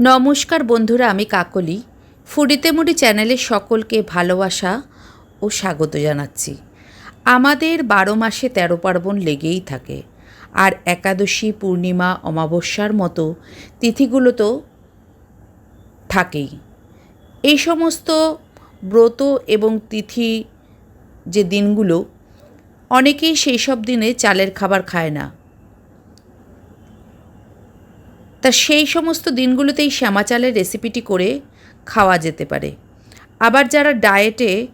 নমস্কার বন্ধুরা, আমি কাকলি। ফুডিতে মুড়ি চ্যানেলের সকলকে ভালোবাসা ও স্বাগত জানাচ্ছি। আমাদের বারো মাসে তেরো পার্বণ লেগেই থাকে। আর একাদশী, পূর্ণিমা, অমাবস্যার মতো তিথিগুলো তো থাকেই। এই সমস্ত ব্রত এবং তিথি যে দিনগুলো, অনেকেই সেই সব দিনে চালের খাবার খায় না। তা সেই সমস্ত দিনগুলোতেই শ্যামা চালের রেসিপিটি করে খাওয়া যেতে পারে। আবার যারা ডায়েটে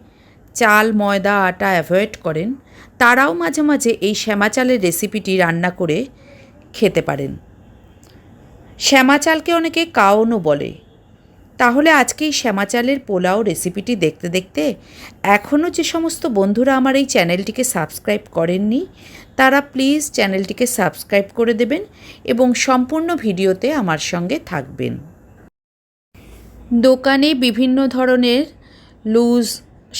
চাল, ময়দা, আটা অ্যাভয়েড করেন, তারাও মাঝে মাঝে এই শ্যামা চালের রেসিপিটি রান্না করে খেতে পারেন। শ্যামা চালকে অনেকে কাওনও বলে। তাহলে আজকে এই শ্যামা চালের পোলাও রেসিপিটি দেখতে দেখতে এখনও যে সমস্ত বন্ধুরা আমার এই চ্যানেলটিকে সাবস্ক্রাইব করেননি তারা প্লিজ চ্যানেলটিকে সাবস্ক্রাইব করে দেবেন এবং সম্পূর্ণ ভিডিওতে আমার সঙ্গে থাকবেন। দোকানে বিভিন্ন ধরনের লুজ,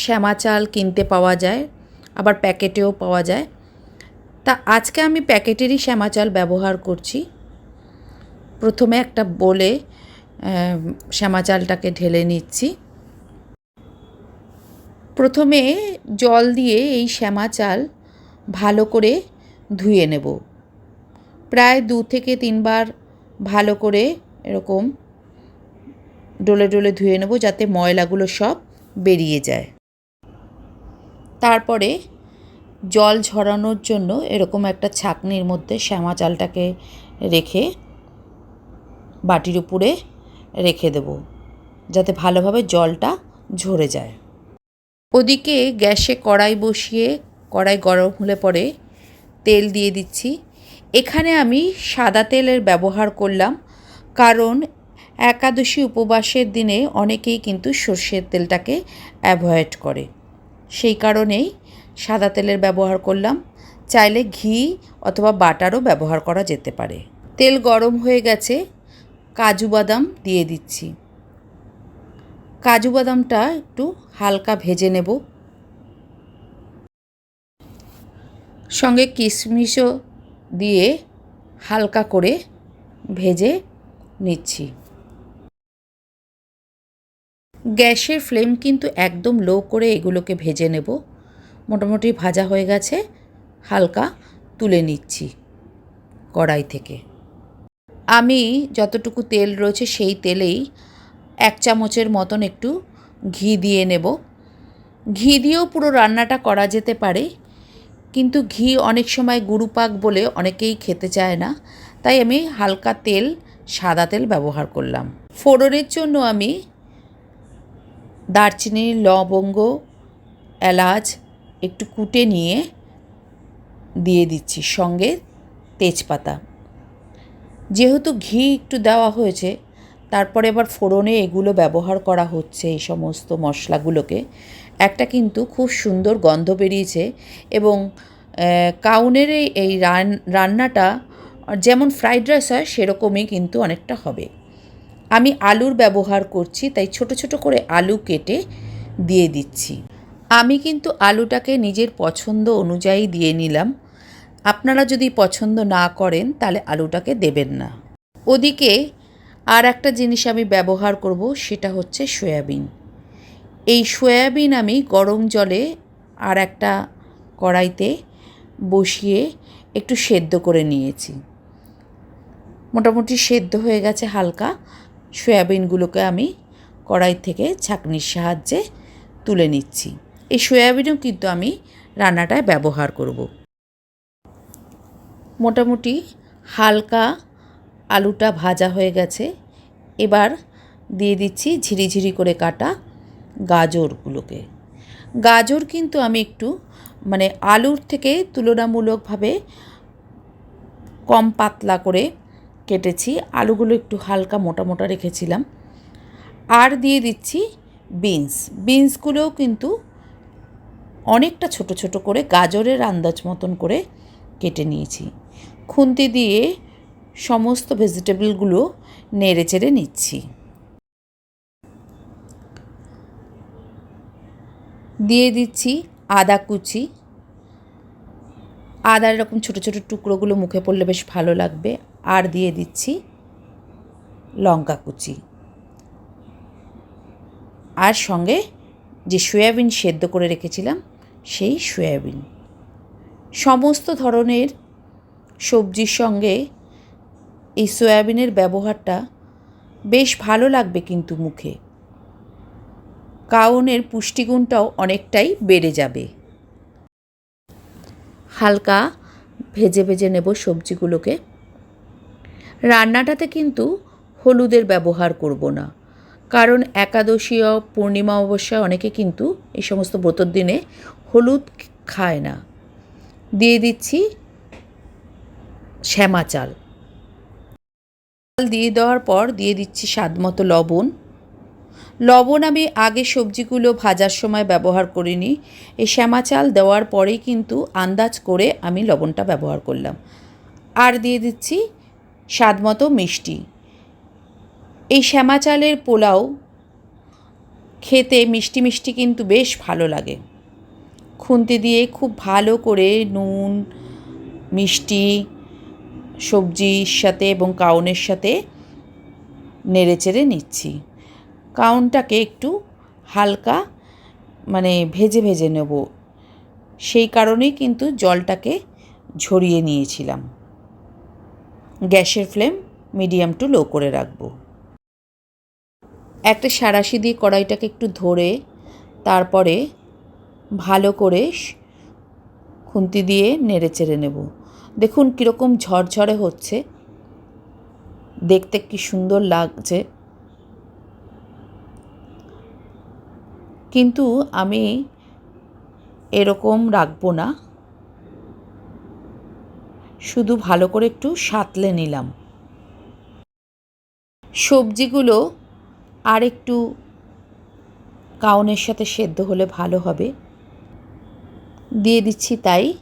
শ্যামা চাল কিনতে পাওয়া যায়, আবার প্যাকেটেও পাওয়া যায়। তা আজকে আমি প্যাকেটেরই শ্যামা চাল ব্যবহার করছি। প্রথমে একটা বলে শ্যামা চালটাকে ঢেলে নিচ্ছি। প্রথমে জল দিয়ে এই শ্যামা চাল ভালো করে ধুয়ে নেব। প্রায় দু থেকে তিনবার ভালো করে এরকম ডোলে ডলে ধুয়ে নেব যাতে ময়লাগুলো সব বেরিয়ে যায়। তারপরে জল ঝরানোর জন্য এরকম একটা ছাকনির মধ্যে শ্যামা চালটাকে রেখে বাটির উপরে রেখে দেব, যাতে ভালোভাবে জলটা ঝরে যায়। ওদিকে গ্যাসে কড়াই বসিয়ে, কড়াই গরম হলে পরে তেল দিয়ে দিচ্ছি। এখানে আমি সাদা তেলের ব্যবহার করলাম, কারণ একাদশী উপবাসের দিনে অনেকেই কিন্তু সর্ষের তেলটাকে অ্যাভয়েড করে। সেই কারণেই সাদা তেলের ব্যবহার করলাম। চাইলে ঘি অথবা বাটারও ব্যবহার করা যেতে পারে। তেল গরম হয়ে গেছে, কাজু বাদাম দিয়ে দিচ্ছি। কাজু বাদামটা একটু হালকা ভেজে নেব। সঙ্গে কিশমিশও দিয়ে হালকা করে ভেজে নিচ্ছি। গ্যাসের ফ্লেম কিন্তু একদম লো করে এগুলোকে ভেজে নেব। মোটামুটি ভাজা হয়ে গেছে, হালকা তুলে নিচ্ছি কড়াই থেকে। আমি যতটুকু তেল রয়েছে সেই তেলেই এক চামচের মতন একটু ঘি দিয়ে নেব। ঘি দিয়েও পুরো রান্নাটা করা যেতে পারে কিন্তু ঘি অনেক সময় গুরুপাক বলে অনেকেই খেতে চায় না। তাই আমি হালকা তেল, সাদা তেল ব্যবহার করলাম। ফোড়নের জন্য আমি দারচিনি, লবঙ্গ, এলাচ একটু কুটে নিয়ে দিয়ে দিচ্ছি সঙ্গে তেজপাতা। যেহেতু ঘি একটু দেওয়া হয়েছে তারপরে আবার ফোড়নে এগুলো ব্যবহার করা হচ্ছে এই সমস্ত মশলাগুলোকে। একটা কিন্তু খুব সুন্দর গন্ধ বেরিয়েছে এবং কাউনের এই রান্নাটা যেমন ফ্রাইড রাইস হয় সেরকমই কিন্তু অনেকটা হবে। আমি আলুর ব্যবহার করছি, তাই ছোট ছোট করে আলু কেটে দিয়ে দিচ্ছি। আমি কিন্তু আলুটাকে নিজের পছন্দ অনুযায়ী দিয়ে নিলাম। আপনারা যদি পছন্দ না করেন তাহলে আলুটাকে দেবেন না। ওদিকে আর একটা জিনিস আমি ব্যবহার করব, সেটা হচ্ছে সয়াবিন। এই সয়াবিন আমি গরম জলে আর একটা কড়াইতে বসিয়ে একটু সেদ্ধ করে নিয়েছি। মোটামুটি সেদ্ধ হয়ে গেছে হালকা। সয়াবিনগুলোকে আমি কড়াই থেকে ছাঁকনির সাহায্যে তুলে নিচ্ছি। এই সয়াবিনও কিন্তু আমি রান্নাটায় ব্যবহার করব। মোটামুটি হালকা আলুটা ভাজা হয়ে গেছে। এবার দিয়ে দিচ্ছি ঝিরিঝিরি করে কাটা গাজরগুলোকে। গাজর কিন্তু আমি একটু মানে আলুর থেকে তুলনামূলকভাবে কম পাতলা করে কেটেছি। আলুগুলো একটু হালকা মোটা মোটা রেখেছিলাম। আর দিয়ে দিচ্ছি বিনস। বিনসগুলোও কিন্তু অনেকটা ছোট ছোট করে গাজরের আন্দাজ মতন করে কেটে নিয়েছি। খুন্তি দিয়ে সমস্ত ভেজিটেবলগুলো নেড়ে চেড়ে নিচ্ছি। দিয়ে দিচ্ছি আদা কুচি। আদার এরকম ছোটো ছোটো টুকরোগুলো মুখে পড়লে বেশ ভালো লাগবে। আর দিয়ে দিচ্ছি লঙ্কা কুচি। আর সঙ্গে যে সয়াবিন সেদ্ধ করে রেখেছিলাম, সেই সয়াবিন। সমস্ত ধরনের সবজির সঙ্গে এই সয়াবিনের ব্যবহারটা বেশ ভালো লাগবে কিন্তু মুখে। কাউনের পুষ্টিগুণটাও অনেকটাই বেড়ে যাবে। হালকা ভেজে ভেজে নেব সবজিগুলোকে। রান্নাটাতে কিন্তু হলুদের ব্যবহার করব না। কারণ একাদশী পূর্ণিমা অবস্যায় অনেকে কিন্তু এই সমস্ত ব্রতর দিনে হলুদ খায় না। দিয়ে দিচ্ছি শ্যামা চাল। চাল দিয়ে দেওয়ার পর দিয়ে দিচ্ছি স্বাদ মতো লবণ। লবণ আমি আগে সবজিগুলো ভাজার সময় ব্যবহার করিনি। এই শ্যামা চাল দেওয়ার পরেই কিন্তু আন্দাজ করে আমি লবণটা ব্যবহার করলাম। আর দিয়ে দিচ্ছি স্বাদ মতো মিষ্টি। এই শ্যামা চালের পোলাও খেতে মিষ্টি মিষ্টি কিন্তু বেশ ভালো লাগে। খুন্তি দিয়ে খুব ভালো করে নুন, মিষ্টি সবজির সাথে এবং কাউনের সাথে নেড়ে চেড়ে নিচ্ছি। কাউনটাকে একটু হালকা মানে ভেজে ভেজে নেব। সেই কারণেই কিন্তু জলটাকে ঝরিয়ে নিয়েছিলাম। গ্যাসের ফ্লেম মিডিয়াম টু লো করে রাখব। একটা সাঁড়াশি দিয়ে কড়াইটাকে একটু ধরে তারপরে ভালো করে খুন্তি দিয়ে নেড়ে চেড়ে নেব। দেখুন কীরকম ঝরঝরে হচ্ছে। দেখতে কি সুন্দর লাগছে। কিন্তু আমি এরকম রাখব না। শুধু ভালো করে একটু সাতলে নিলাম। সবজিগুলো আর একটু কাউনের সাথে সেদ্ধ হলে ভালো হবে। দিয়ে দিচ্ছি তাই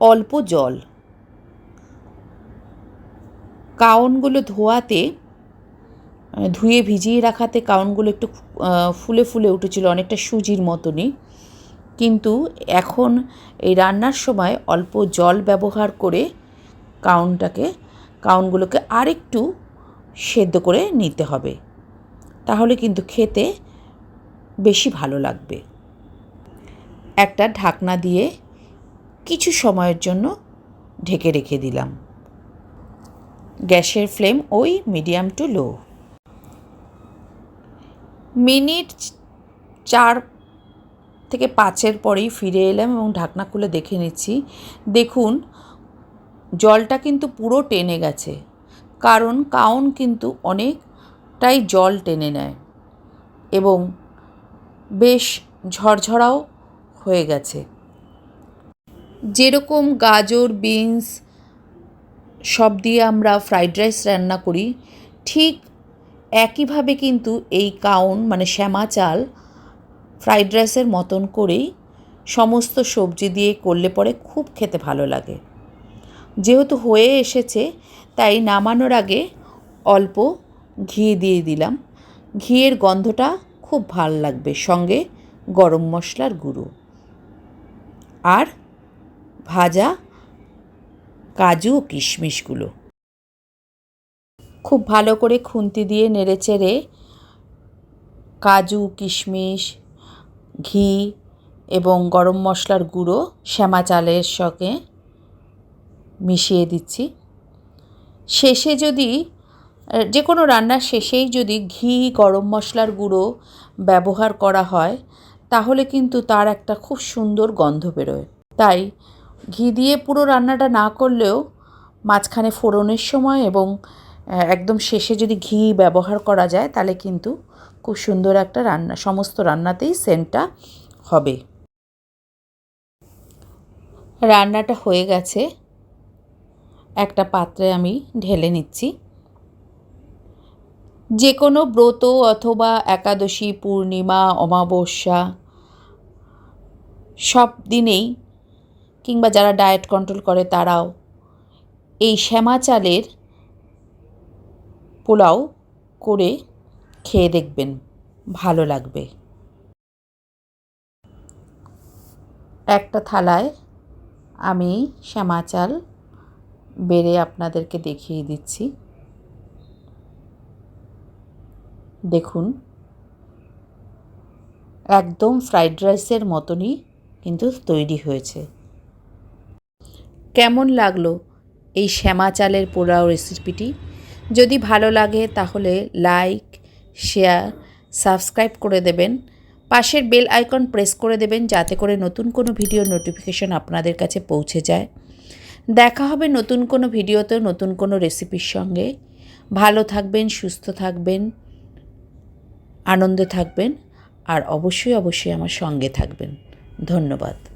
অল্প জল। কাউনগুলো ধোয়াতে ধুয়ে ভিজিয়ে রাখাতে কাউনগুলো একটু ফুলে ফুলে উঠেছিল, অনেকটা সুজির মতনই। কিন্তু এখন এই রান্নার সময় অল্প জল ব্যবহার করে কাউনটাকে, কাউনগুলোকে আরেকটু সেদ্ধ করে নিতে হবে। তাহলে কিন্তু খেতে বেশি ভালো লাগবে। একটা ঢাকনা দিয়ে কিছু সময়ের জন্য ঢেকে রেখে দিলাম। গ্যাসের ফ্লেম ওই মিডিয়াম টু লো। মিনিট চার থেকে পাঁচের পরেই ফিরে এলাম এবং ঢাকনা খুলে দেখে নিচ্ছি। দেখুন, জলটা কিন্তু পুরো টেনে গেছে, কারণ কাউন কিন্তু অনেকটাই জল টেনে নেয় এবং বেশ ঝরঝরাও হয়ে গেছে। যেরকম গাজর, বিনস সব দিয়ে আমরা ফ্রাইড রাইস রান্না করি। ঠিক একইভাবে কিন্তু এই কাউন মানে শ্যামা চাল, ফ্রাইড রাইসের মতন করেই সমস্ত সবজি দিয়ে করলে পরে খুব খেতে ভালো লাগে। যেহেতু হয়ে এসেছে, তাই নামানোর আগে অল্প ঘি দিয়ে দিলাম। ঘিয়ের গন্ধটা খুব ভালো লাগবে, সঙ্গে গরম মশলার গুঁড়ো। আর ভাজা কাজু ও কিশমিশগুলো। খুব ভালো করে খুন্তি দিয়ে নেড়ে চেড়ে কাজু, কিশমিশ, ঘি এবং গরম মশলার গুঁড়ো শ্যামা চালের সঙ্গে মিশিয়ে দিচ্ছি। শেষে যদি, যে কোনো রান্নার শেষেই যদি ঘি, গরম মশলার গুঁড়ো ব্যবহার করা হয়, তাহলে কিন্তু তার একটা খুব সুন্দর গন্ধ বেরোয়। তাই ঘি দিয়ে পুরো রান্নাটা না করলেও মাঝখানে ফোড়নের সময় এবং একদম শেষে যদি ঘি ব্যবহার করা যায়, তাহলে কিন্তু খুব সুন্দর একটা রান্না, সমস্ত রান্নাতেই সেন্টটা হবে। রান্নাটা হয়ে গেছে। একটা পাত্রে আমি ঢেলে নিচ্ছি। যে কোনো ব্রত অথবা একাদশী, পূর্ণিমা, অমাবস্যা, সব দিনেই কিংবা যারা ডায়েট কন্ট্রোল করে তারাও। এই শ্যামা চালের পোলাও করে খেয়ে দেখবেন, ভালো লাগবে। একটা থালায় আমি শ্যামা চাল বেড়ে আপনাদেরকে দেখিয়ে দিচ্ছি। দেখুন, একদম ফ্রাইড রাইসের মতনই কিন্তু তৈরি হয়েছে। কেমন লাগল এই শ্যামা চালের পোলাও রেসিপিটি? যদি ভালো লাগে তাহলে লাইক, শেয়ার, সাবস্ক্রাইব করে দেবেন। পাশের বেল আইকন প্রেস করে দেবেন যাতে করে নতুন কোনো ভিডিও নোটিফিকেশন আপনাদের কাছে পৌঁছে যায়। দেখা হবে নতুন কোনো ভিডিওতে নতুন কোনো রেসিপির সঙ্গে। ভালো থাকবেন, সুস্থ থাকবেন, আনন্দে থাকবেন, আর অবশ্যই অবশ্যই আমার সঙ্গে থাকবেন। ধন্যবাদ।